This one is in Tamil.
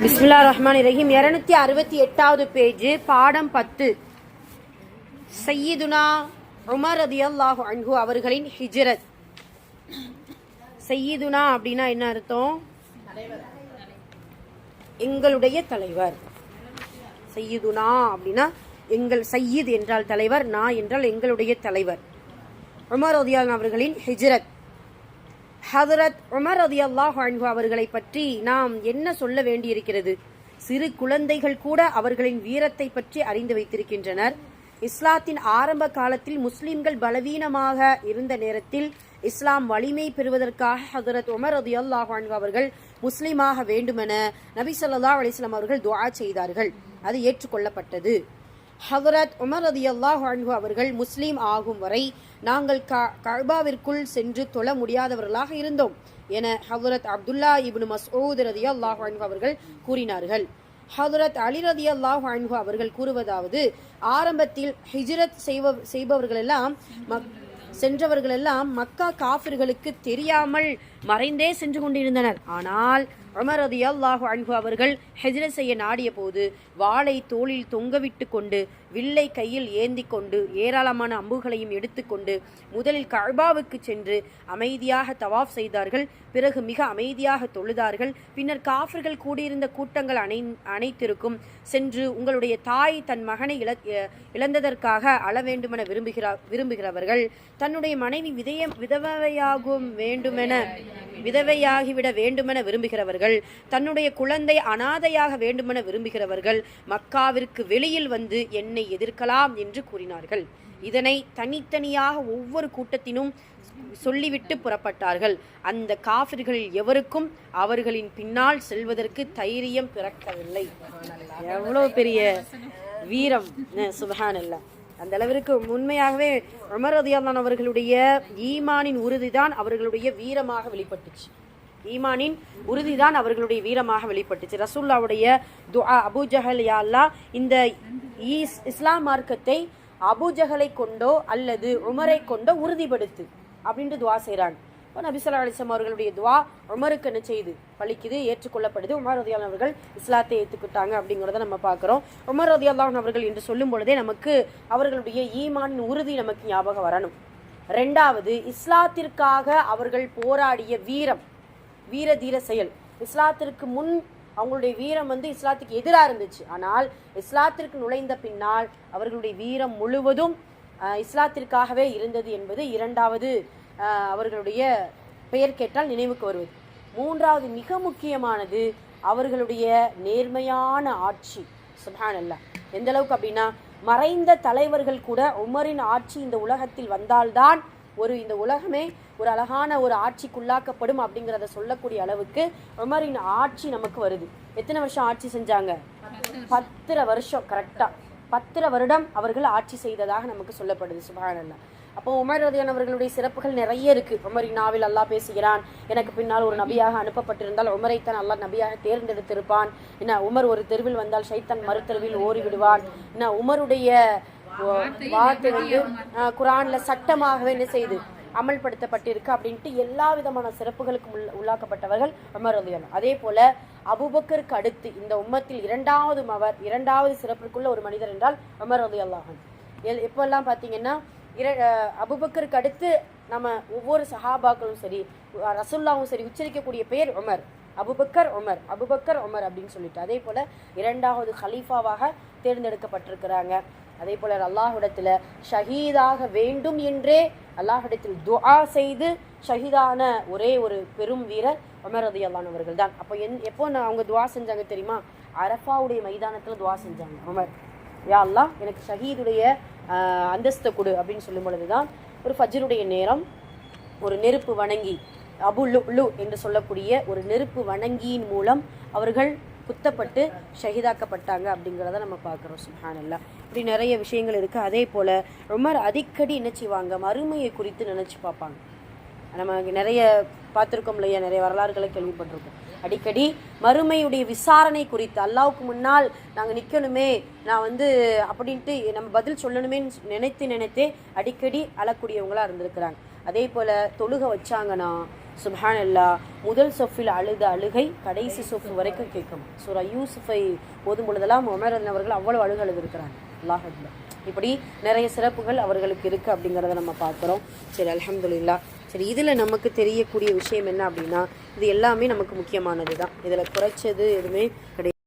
பிஸ்மில்லா ரஹ்மான் ரஹீம். இருநூத்தி அறுபத்தி எட்டாவது பேஜ் பாடம் பத்து. சையீதுனா உமர் ரதியல்லாஹு அன்ஹு அவர்களின் ஹிஜ்ரத். சையீதுனா அப்படின்னா என்ன அர்த்தம்? எங்களுடைய தலைவர். சையீதுனா அப்படின்னா எங்கள் சையீத் என்றால் தலைவர் நா என்றால் எங்களுடைய தலைவர். உமர் ரதியான் அவர்களின் ஹிஜ்ரத். ஹதரத் உமர் அதி அன்ஹு அவர்களை பற்றி நாம் என்ன சொல்ல வேண்டியிருக்கிறது? சிறு குழந்தைகள் கூட அவர்களின் வீரத்தை பற்றி அறிந்து வைத்திருக்கின்றனர். இஸ்லாத்தின் ஆரம்ப காலத்தில் முஸ்லிம்கள் பலவீனமாக இருந்த நேரத்தில் இஸ்லாம் வலிமை பெறுவதற்காக ஹதரத் உமர் ரதியல்லாஹு அன்ஹு அவர்கள் முஸ்லீமாக வேண்டுமென நபி சொல்லா அலிஸ்லாம் அவர்கள் துவா செய்தார்கள். அது ஏற்றுக்கொள்ளப்பட்டது. ஹவரத் உமர் ரதியல்லாஹு அன்ஹு அவர்கள் முஸ்லீம் ஆகும் வரை நாங்கள் க- கஅபாவிற்குள் சென்று தொழ முடியாதவர்களாக இருந்தோம் என ஹவரத் அப்துல்லா இப்னு மசூத் ரதி அல்லாஹ் அன்ஹு அவர்கள் கூறினார்கள். ஹதரத் அலி ரதியல்லாஹு அன்ஹு அவர்கள் கூறுவதாவது ஆரம்பத்தில் ஹிஜ்ரத் செய்வ செய்பவர்களெல்லாம் மக்- சென்றவர்களெல்லாம் மக்கா காஃபிர்களுக்கு தெரியாமல் மறைந்தே சென்று கொண்டிருந்தனர். ஆனால் உமர் ரதியல்லாஹு அன்ஹு அவர்கள் ஹெஜ்ரத் செய்ய நாடிய போது வாளை தோளில் தொங்கவிட்டு கொண்டு வில்லை கையில் ஏந்தி கொண்டு ஏராளமான அம்புகளையும் எடுத்துக்கொண்டு முதலில் கழ்பாவுக்கு சென்று அமைதியாக தவாஃப் செய்தார்கள். பிறகு மிக அமைதியாக தொழுதார்கள். பின்னர் காஃபர்கள் கூடியிருந்த கூட்டங்கள் அனை அனைத்திருக்கும் சென்று உங்களுடைய தாய் தன் மகனை இழ இழந்ததற்காக அள வேண்டுமென விரும்புகிறார் விரும்புகிறவர்கள் தன்னுடைய மனைவி விதயம் விதவையாகும் வேண்டுமென விதவையாகிவிட வேண்டுமென விரும்புகிறவர்கள் தன்னுடைய குழந்தை அனாதையாக வேண்டுமென விரும்புகிறவர்கள் மக்காவிற்கு வெளியில் வந்து என்னை எதிர்க்கலாம் என்று கூறினார்கள். இதனை தனித்தனியாக ஒவ்வொரு கூட்டத்தினும் சொல்லிவிட்டு புறப்பட்டார்கள். அந்த காஃபிர்களில் எவருக்கும் அவர்களின் பின்னால் செல்வதற்கு தைரியம் பிறக்கவில்லை. எவ்வளோ பெரிய வீரம். சுபஹானல்ல. அந்த அளவிற்கு உண்மையாகவே அமரதியான் அவர்களுடைய ஈமானின் உறுதிதான் அவர்களுடைய வீரமாக வெளிப்பட்டுச்சு. ஈமானின் உறுதிதான் அவர்களுடைய வீரமாக வெளிப்பட்டுச்சு. ரசூல்லாவுடைய துஆ அபுஜஹல் யால்லா இந்த ஈஸ் இஸ்லாம் மார்க்கத்தை அபூஜஹலை கொண்டோ அல்லது உமரை கொண்டோ உறுதிப்படுத்து அப்படின்ட்டு துவா செய்கிறாங்க நபிசல்லா அலிசம் அவர்களுடைய துவா உமருக்கு என்ன செய்யுது பழிக்குது ஏற்றுக்கொள்ளப்படுது. உமர் ரதியான் அவர்கள் இஸ்லாத்தை ஏற்றுக்கிட்டாங்க அப்படிங்கிறத நம்ம பார்க்குறோம். உமர் ரதியான் அவர்கள் என்று சொல்லும் பொழுதே நமக்கு அவர்களுடைய ஈமான் உறுதி நமக்கு ஞாபகம் வரணும். ரெண்டாவது இஸ்லாத்திற்காக அவர்கள் போராடிய வீரம் வீர தீர செயல். இஸ்லாத்திற்கு முன் அவங்களுடைய வீரம் வந்து இஸ்லாத்துக்கு எதிராக இருந்துச்சு. ஆனால் இஸ்லாத்திற்கு நுழைந்த பின்னால் அவர்களுடைய வீரம் முழுவதும் இஸ்லாத்திற்காகவே இருந்தது என்பது இரண்டாவது அவர்களுடைய பெயர் கேட்டால் நினைவுக்கு வருவது. மூன்றாவது மிக முக்கியமானது அவர்களுடைய நேர்மையான ஆட்சி. சுப்ஹானல்லாஹ் எந்த அளவுக்கு அப்படின்னா மறைந்த தலைவர்கள் கூட உமரின் ஆட்சி இந்த உலகத்தில் வந்தால்தான் ஒரு இந்த உலகமே ஒரு அழகான ஒரு ஆட்சிக்குள்ளாக்கப்படும் அப்படிங்கிறத சொல்லக்கூடிய அளவுக்கு உமரின் ஆட்சி நமக்கு வருது. எத்தனை வருஷம் ஆட்சி செஞ்சாங்க? பத்தரை வருஷம் கரெக்டாக பத்தரை வருடம் அவர்கள் ஆட்சி செய்ததாக நமக்கு சொல்லப்படுது. சுபஹானல்லா. அப்போ உமர் ரதியான் அவர்களுடைய சிறப்புகள் நிறைய இருக்கு. உமரின் நாவில் அல்லாஹ் பேசுகிறான். எனக்கு பின்னால் ஒரு நபியாக அனுப்பப்பட்டிருந்தால் உமரைத்தான் அல்லாஹ் நபியாக தேர்ந்தெடுத்திருப்பான். என்ன உமர் ஒரு தெருவில் வந்தால் ஷைத்தான் மறு தெருவில் ஓடி விடுவான் என்ன உமருடைய வார்த்தை வந்து குரான்ல சட்டமாகவே என்ன செய்து அமல்படுத்தப்பட்டிருக்கு அப்படின்ட்டு எல்லா விதமான சிறப்புகளுக்கும் உள்ள உள்ளாக்கப்பட்டவர்கள் உமர் அன்ஹு. அதே போல அபூபக்கருக்கு அடுத்து இந்த உம்மத்தில் இரண்டாவது மவர் இரண்டாவது சிறப்பிற்குள்ள ஒரு மனிதர் என்றால் உமர் அன்ஹு. எல் எப்பெல்லாம் பார்த்தீங்கன்னா இர அபுபக்கருக்கு அடுத்து நம்ம ஒவ்வொரு சஹாபாக்களும் சரி ரசுல்லாவும் சரி உச்சரிக்கக்கூடிய பெயர் Umar. Abu Bakr Umar Abu Bakr Umar அப்படின்னு சொல்லிட்டு. அதே போல இரண்டாவது ஹலீஃபாவாக தேர்ந்தெடுக்கப்பட்டிருக்கிறாங்க. அதே போல அல்லாஹ்விடத்துல ஷஹீதாக வேண்டும் என்றே அல்லாஹிடத்தில் துஆ செய்து ஷஹீதான ஒரே ஒரு பெரும் வீரர் உமர் ரதி அல்லானவர்கள் தான் அப்போ என் எப்போ நான் அவங்க துவா செஞ்சாங்க தெரியுமா? அரஃபாவுடைய மைதானத்தில் துவா செஞ்சாங்க உமர். யா அல்லாஹ் எனக்கு ஷஹீதுடைய அந்தஸ்தை கொடு அப்படின்னு சொல்லும் பொழுதுதான் ஒரு ஃபஜ்ருடைய நேரம் ஒரு நெருப்பு வணங்கி அபு லு லு என்று சொல்லக்கூடிய ஒரு நெருப்பு வணங்கியின் மூலம் அவர்கள் குத்தப்பட்டு ஷஹீதாக்கப்பட்டாங்க அப்படிங்கிறத நம்ம பார்க்குறோம். சுஹானல்லா இப்படி நிறைய விஷயங்கள் இருக்குது அதே போல் உமர் அடிக்கடி என்ன செய்வாங்க? மறுமையை குறித்து நினச்சி பார்ப்பாங்க. நம்ம நிறைய பார்த்துருக்கோம் இல்லையா? நிறைய வரலாறுகளை கேள்விப்பட்டிருக்கோம். அடிக்கடி மறுமையுடைய விசாரணை குறித்து அல்லாவுக்கு முன்னால் நாங்கள் நிற்கணுமே நான் வந்து அப்படின்ட்டு நம்ம பதில் சொல்லணுமே நினைத்து நினைத்தே அடிக்கடி அழக்கூடியவங்களாக இருந்திருக்கிறாங்க. அதே போல் தொழுக வச்சாங்கன்னா சுப்ஹான் அல்லா முதல் சொஃபில் அழுத அழுகை கடைசி சொஃப் வரைக்கும் கேட்கும். சூரா யூசுஃபை ஓதும் பொழுதெல்லாம் உமரன் அவர்கள் அவ்வளவு அழுக அழுதுருக்கிறாங்க. அல்லாஹ் இப்படி நிறைய சிறப்புகள் அவர்களுக்கு இருக்குது அப்படிங்கிறத நம்ம பார்க்குறோம். சரி அலமதுல்லா சரி இதில் நமக்கு தெரியக்கூடிய விஷயம் என்ன அப்படின்னா இது எல்லாமே நமக்கு முக்கியமானது தான் இதில் குறைச்சது எதுவுமே கிடையாது.